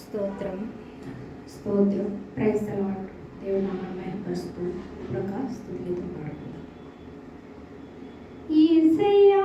స్తోత్రం. స్తోత్రం. ప్రైజ్ తలవాడు దేవుడు నా మహిమపరుస్తూ ప్రకాశ్ స్థుతితో పాడుకుందాం. ఈసయ్యా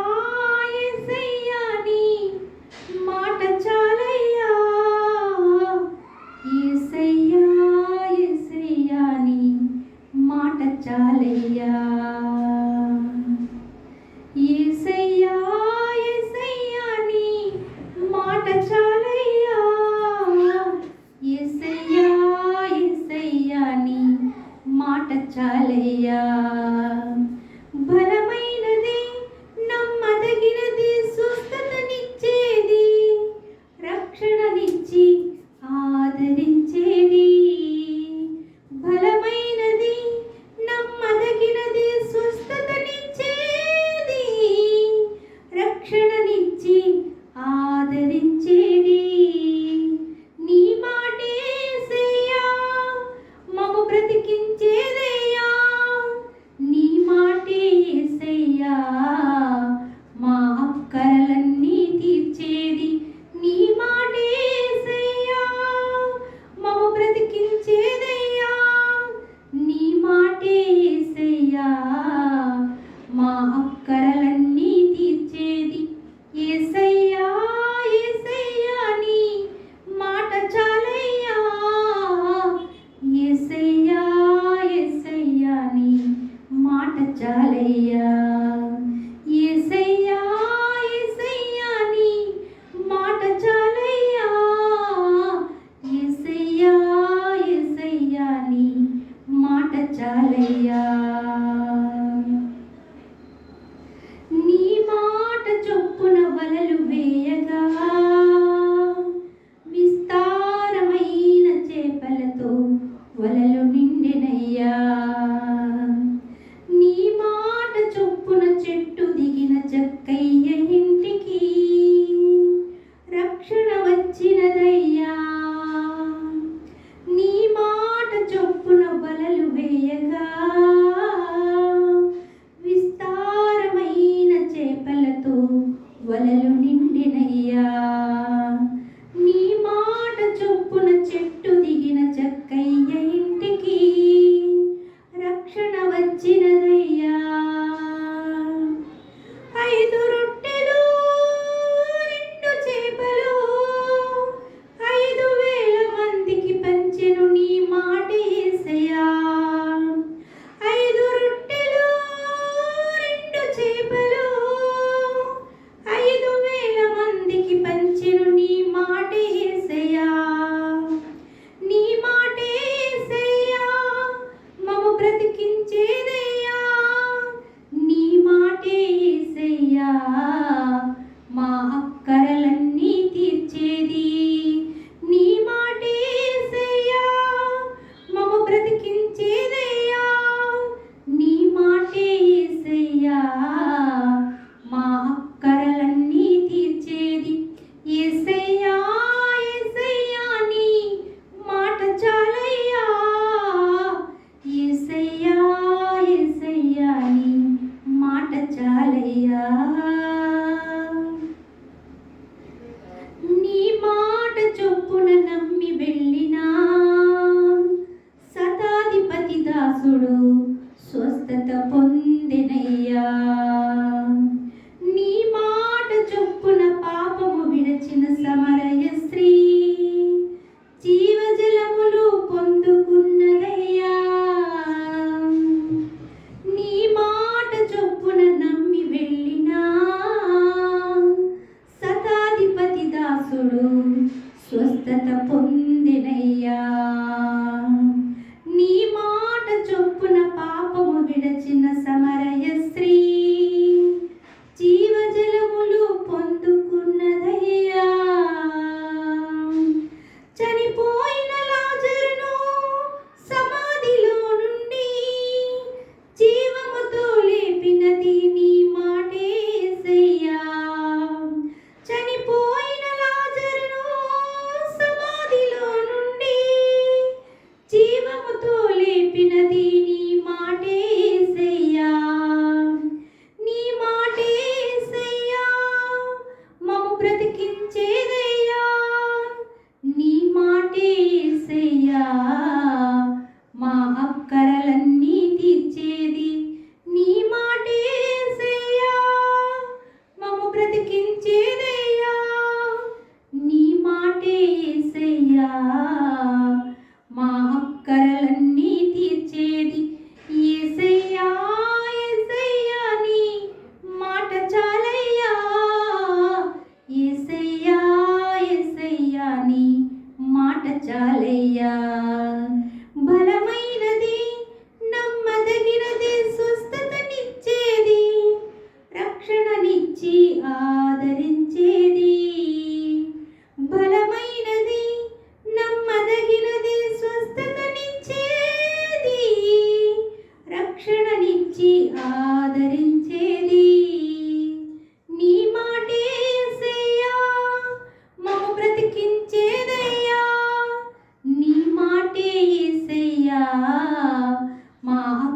చెప్పినది నీ మాటే సయ్యా. నీ మాటే సయ్యా. మము బ్రతికించేదయ్యా. నీ మాటే సయ్యా. మా అక్కరలన్నీ తీర్చేది నీ మాటే సయ్యా. మము బ్రతికించేదయ్యా. నీ మాటే సయ్యా. ప్రేమనిచ్చి ఆదరించేది. నీ మాటే మమ్మ బ్రతికించేదయ్యా. మా